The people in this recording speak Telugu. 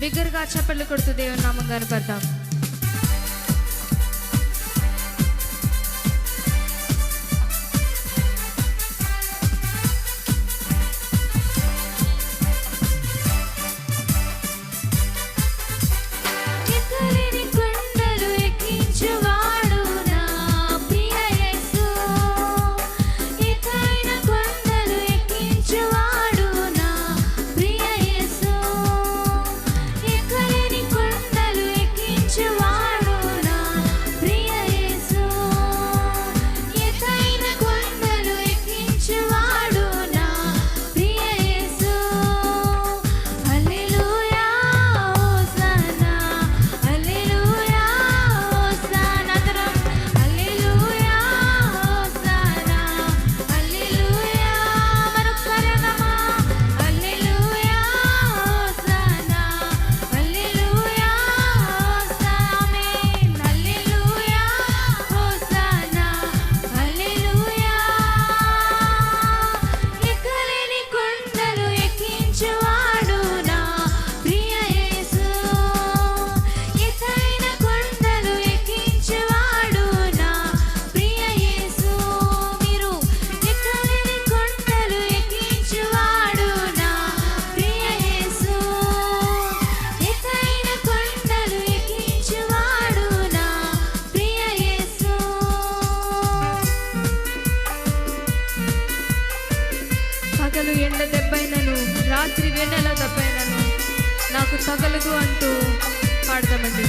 బిగ్గరగా చెప్పలు కొడుతూ దేవుని నామం కనపడతాం రాత్రి వేణలో తప్పైనను నాకు తగలదు అంటూ పాడదామండి.